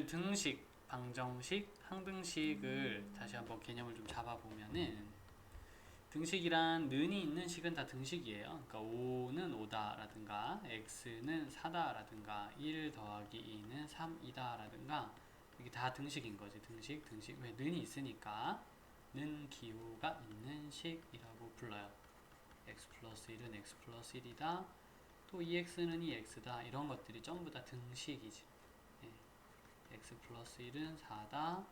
오늘 등식, 방정식, 항등식을 다시 한번 개념을 좀 잡아보면은 등식이란 는이 있는 식은 다 등식이에요. 그러니까 5는 5다라든가 x는 4다라든가 1 더하기 2는 3이다라든가 이게 다 등식인 거지. 등식, 등식. 왜 는이 있으니까 는 기호가 있는 식이라고 불러요. x 플러스 1은 x 플러스 1이다. 또 2x는 2x다. 이런 것들이 전부 다 등식이지. 예. x 플러스 1은 4다.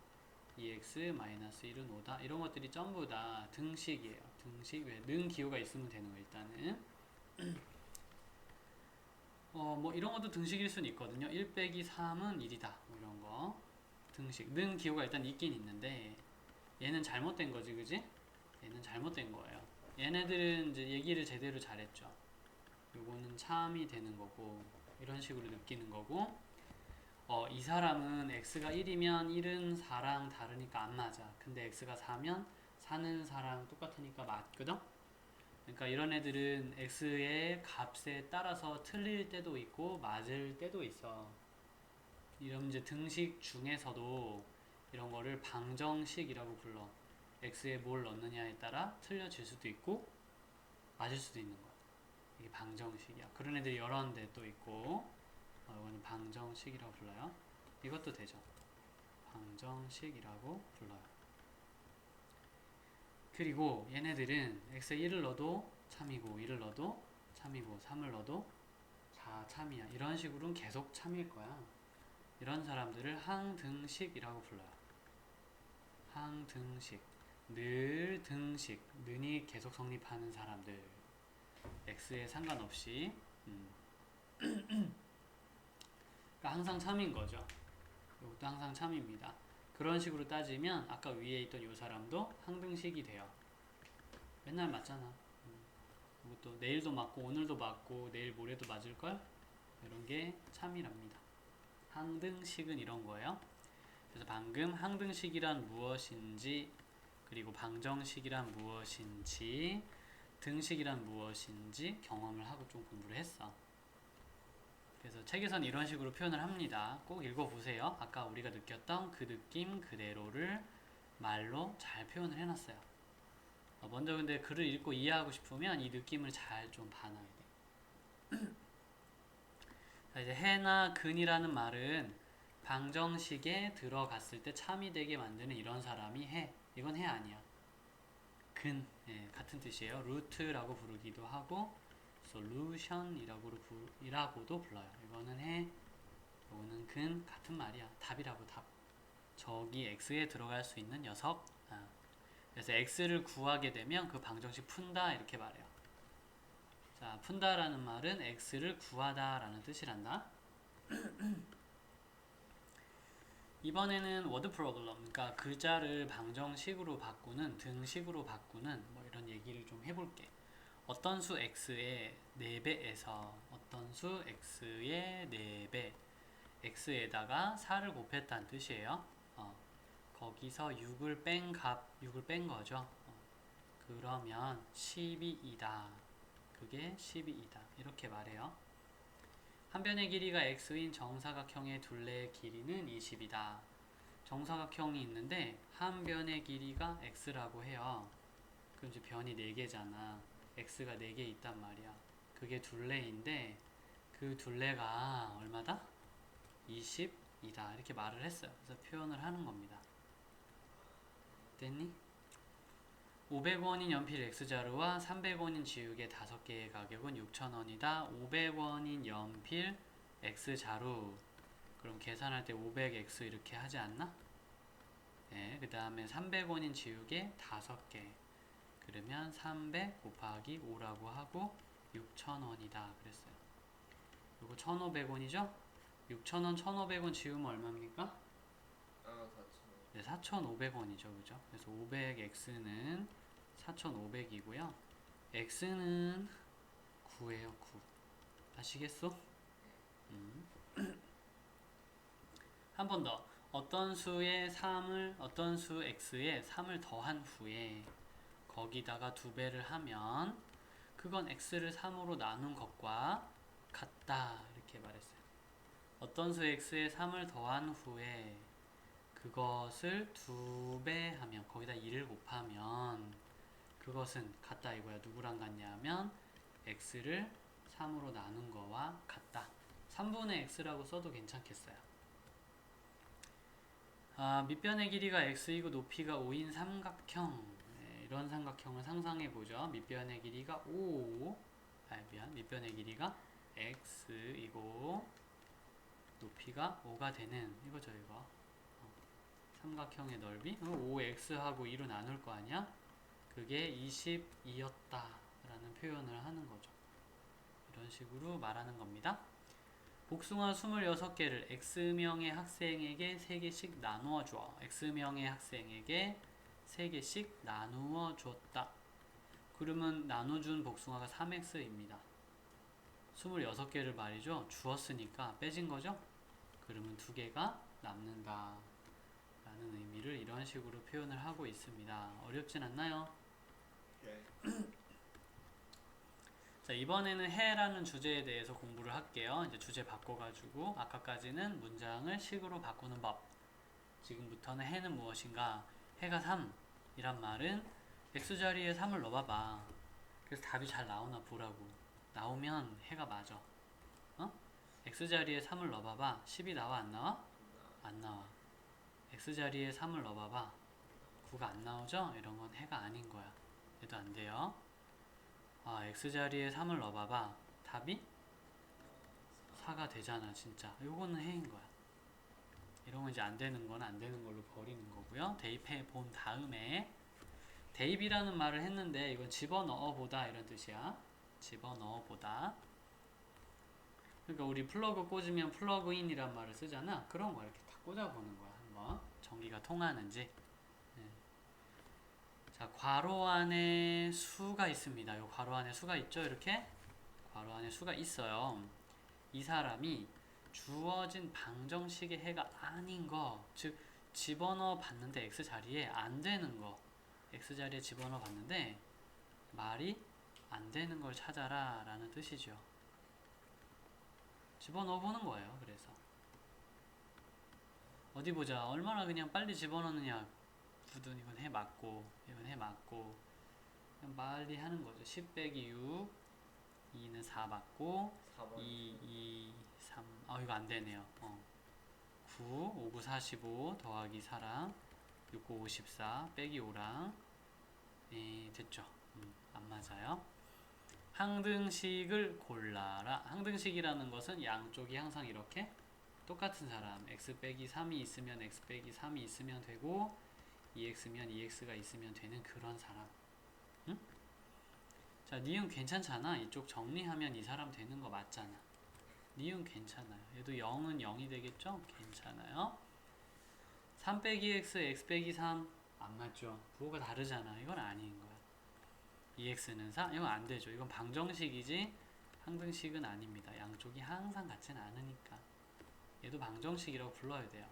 2x 마이너스 1은 5다. 이런 것들이 전부 다 등식이에요. 등식. 왜? 는 기호가 있으면 되는 거 일단은. 어, 뭐 이런 것도 등식일 수는 있거든요. 1 빼기 3은 1이다. 뭐 이런 거. 등식. 는 기호가 일단 있긴 있는데 얘는 잘못된 거지, 그지? 얘는 잘못된 거예요. 얘네들은 이제 얘기를 제대로 잘했죠. 요거는 참이 되는 거고 이런 식으로 느끼는 거고 어, 이 사람은 x가 1이면 1은 4랑 다르니까 안 맞아. 근데 x가 4면 4는 4랑 똑같으니까 맞거든? 그러니까 이런 애들은 x의 값에 따라서 틀릴 때도 있고 맞을 때도 있어. 이런 이제 등식 중에서도 이런 거를 방정식이라고 불러. x에 뭘 넣느냐에 따라 틀려질 수도 있고 맞을 수도 있는 거야. 이게 방정식이야. 그런 애들이 여러 데또 있고 어, 이거는 방정식이라고 불러요. 이것도 되죠. 방정식이라고 불러요. 그리고 얘네들은 x에 1을 넣어도 참이고 1을 넣어도 참이고 3을 넣어도 4 참이야. 이런 식으로는 계속 참일 거야. 이런 사람들을 항등식이라고 불러요. 항등식. 늘 등식. 는이 계속 성립하는 사람들. x에 상관없이 음. 그러니까 항상 참인 거죠. 이것도 항상 참입니다. 그런 식으로 따지면 아까 위에 있던 이 사람도 항등식이 돼요. 맨날 맞잖아. 음. 이것도 내일도 맞고 오늘도 맞고 내일 모레도 맞을 걸 이런 게 참이랍니다. 항등식은 이런 거예요. 그래서 방금 항등식이란 무엇인지 그리고 방정식이란 무엇인지 등식이란 무엇인지 경험을 하고 좀 공부를 했어. 그래서 책에서는 이런 식으로 표현을 합니다. 꼭 읽어보세요. 아까 우리가 느꼈던 그 느낌 그대로를 말로 잘 표현을 해놨어요. 어, 먼저 근데 글을 읽고 이해하고 싶으면 이 느낌을 잘좀 봐놔야 돼. 자, 이제 해나 근이라는 말은 방정식에 들어갔을 때 참이 되게 만드는 이런 사람이 해. 이건 해 아니야. 근, 예, 같은 뜻이에요. 루트라고 부르기도 하고 솔루션이라고 이라고도 불러요. 이거는 해, 이거는 근 같은 말이야. 답이라고 답. 저기 x에 들어갈 수 있는 녀석. 아. 그래서 x를 구하게 되면 그 방정식 푼다 이렇게 말해요. 자, 푼다라는 말은 x를 구하다라는 뜻이란다. 이번에는 워드 프로블럼, 그러니까 글자를 방정식으로 바꾸는 등식으로 바꾸는 뭐 이런 얘기를 좀 해볼게. 어떤 수 x의 4배에서 어떤 수 x의 4배 x에다가 4를 곱했다는 뜻이에요. 어, 거기서 6을 뺀 값, 6을 뺀 거죠. 어, 그러면 12이다. 그게 12이다. 이렇게 말해요. 한 변의 길이가 x인 정사각형의 둘레의 길이는 20이다. 정사각형이 있는데 한 변의 길이가 x라고 해요. 그럼 이제 변이 4개잖아. X가 4개 있단 말이야. 그게 둘레인데 그 둘레가 얼마다? 20이다. 이렇게 말을 했어요. 그래서 표현을 하는 겁니다. 됐니? 500원인 연필 X자루와 300원인 지우개 5개의 가격은 6,000원이다. 500원인 연필 X자루. 그럼 계산할 때 500X 이렇게 하지 않나? 네, 그 다음에 300원인 지우개 5개. 그러면 300 곱하기 5라고 하고 6,000원이다. 그랬어요. 이거 1,500원이죠? 6,000원, 1,500원 지우면 얼마입니까? 아, 4천 네, 4,500원이죠. 그죠? 그래서 500x는 4,500이고요. x는 9예요, 9. 아시겠어? 음. 한 번 더. 어떤 수의 3을 어떤 수 x에 3을 더한 후에 거기다가 두 배를 하면 그건 x를 3으로 나눈 것과 같다. 이렇게 말했어요. 어떤 수 x에 3을 더한 후에 그것을 두 배 하면 거기다 2를 곱하면 그것은 같다 이거야. 누구랑 같냐 하면 x를 3으로 나눈 거와 같다. 3분의 x라고 써도 괜찮겠어요. 아, 밑변의 길이가 x이고 높이가 5인 삼각형 네, 이런 삼각형을 상상해 보죠. 밑변의 길이가 5 아, 미안 밑변의 길이가 x이고 높이가 5가 되는 이거죠 이거 어, 삼각형의 넓이 5x하고 2로 나눌 거 아니야? 그게 22였다 라는 표현을 하는 거죠. 이런 식으로 말하는 겁니다. 복숭아 26개를 X명의 학생에게 3개씩 나누어 주어. X명의 학생에게 3개씩 나누어 줬다. 그러면 나눠준 복숭아가 3X입니다. 26개를 말이죠. 주었으니까 빼진 거죠. 그러면 두 개가 남는다. 라는 의미를 이런 식으로 표현을 하고 있습니다. 어렵진 않나요? 예. 자, 이번에는 해라는 주제에 대해서 공부를 할게요. 이제 주제 바꿔가지고, 아까까지는 문장을 식으로 바꾸는 법. 지금부터는 해는 무엇인가? 해가 3 이란 말은 x자리에 3을 넣어봐봐. 그래서 답이 잘 나오나 보라고. 나오면 해가 맞아. 어? x자리에 3을 넣어봐봐. 10이 나와, 안 나와? 안 나와. x자리에 3을 넣어봐봐. 9가 안 나오죠? 이런 건 해가 아닌 거야. 얘도 안 돼요. 아, x자리에 3을 넣어봐봐. 답이 4가 되잖아, 진짜. 요거는 해인 거야. 건 이제 안 되는 건 안 되는 걸로 버리는 거고요. 대입해 본 다음에 대입이라는 말을 했는데 이건 집어넣어 보다 이런 뜻이야. 집어넣어 보다. 그러니까 우리 플러그 꽂으면 플러그인이란 말을 쓰잖아. 그런 거 이렇게 다 꽂아 보는 거야. 한번 전기가 통하는지. 네. 자, 괄호 안에 수가 있습니다. 요 괄호 안에 수가 있죠, 이렇게? 괄호 안에 수가 있어요. 이 사람이 주어진 방정식의 해가 아닌 거, 즉 집어넣어 봤는데 x 자리에 안 되는 거, x 자리에 집어넣어 봤는데 말이 안 되는 걸 찾아라 라는 뜻이죠. 집어넣어 보는 거예요. 그래서 어디 보자. 얼마나 그냥 빨리 집어넣느냐. 굳은 이건 해 맞고 이건 해 맞고 그냥 빨리 하는 거죠. 10 빼기 6 2는 4 맞고 4번. 2, 2, 3. 아, 이거 안 되네요. 어. 9, 5, 9, 45 더하기 4랑 6, 9, 54 빼기 5랑 네, 됐죠. 음, 안 맞아요. 항등식을 골라라. 항등식이라는 것은 양쪽이 항상 이렇게 똑같은 사람. x 빼기 3이 있으면 x 빼기 3이 있으면 되고 2x면 2x가 있으면 되는 그런 사람. 응? 자, 니은 괜찮잖아. 이쪽 정리하면 이 사람 되는 거 맞잖아. 니은 괜찮아요. 얘도 0은 0이 되겠죠? 괜찮아요. 3 빼기 x, x 빼기 3. 안 맞죠? 부호가 다르잖아. 이건 아닌 거야. 2x는 4? 이건 안 되죠. 이건 방정식이지 항등식은 아닙니다. 양쪽이 항상 같지는 않으니까. 얘도 방정식이라고 불러야 돼요.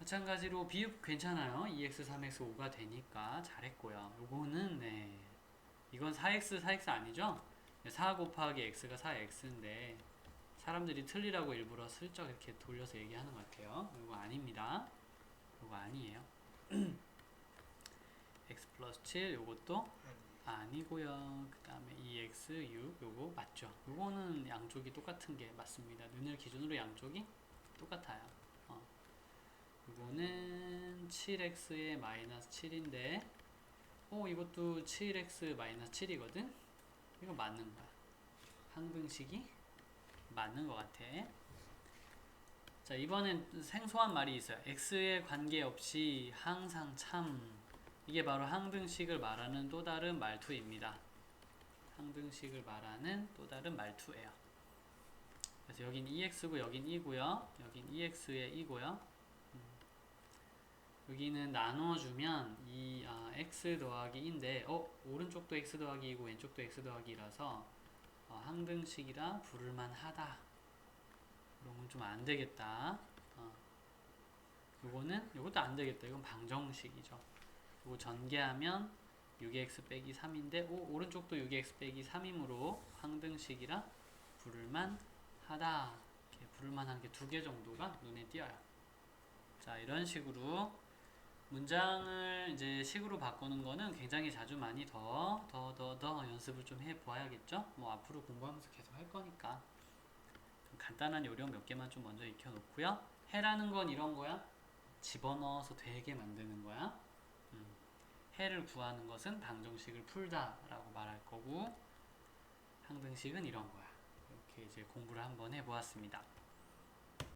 마찬가지로 비읍 괜찮아요. 2x, 3x, 5가 되니까 잘했고요. 요거는 네. 이건 4x, 4x 아니죠? 4 곱하기 x가 4x인데 사람들이 틀리라고 일부러 슬쩍 이렇게 돌려서 얘기하는 것 같아요. 이거 아닙니다. 이거 아니에요. x 플러스 7 요것도 아니고요. 그 다음에 2x 6 요거 맞죠? 요거는 양쪽이 똑같은 게 맞습니다. 눈을 기준으로 양쪽이 똑같아요. 어. 요거는 7x의 마이너스 7인데 어 이것도 7x 마이너스 7이거든? 이거 맞는 거야. 항등식이 맞는 것 같아. 자 이번엔 생소한 말이 있어요. x에 관계없이 항상 참 이게 바로 항등식을 말하는 또 다른 말투입니다. 항등식을 말하는 또 다른 말투예요. 그래서 여긴 2x고 여긴 2고요. 여긴 2x에 2고요. 음. 여기는 나누어주면 이 아, x 더하기 2인데 어 오른쪽도 x 더하기 2고 왼쪽도 x 더하기 2라서 어, 항등식이라 부를만 하다. 그러면 좀안 되겠다. 어. 요거는 요것도 안 되겠다. 이건 방정식이죠. 요거 전개하면 6x 빼기 3인데 오, 오른쪽도 6x 빼기 3이므로 항등식이라 부를만 하다 이렇게 부를 만 한 게 두 개 정도가 눈에 띄어요. 자 이런 식으로 문장을 이제 식으로 바꾸는 거는 굉장히 자주 많이 더 더 더 더 연습을 좀 해 보아야겠죠? 뭐 앞으로 공부하면서 계속 할 거니까 좀 간단한 요령 몇 개만 좀 먼저 익혀 놓고요. 해라는 건 이런 거야. 집어넣어서 되게 만드는 거야. 음. 해를 구하는 것은 방정식을 풀다라고 말할 거고 항등식은 이런 거야. 이렇게 이제 공부를 한번 해보았습니다.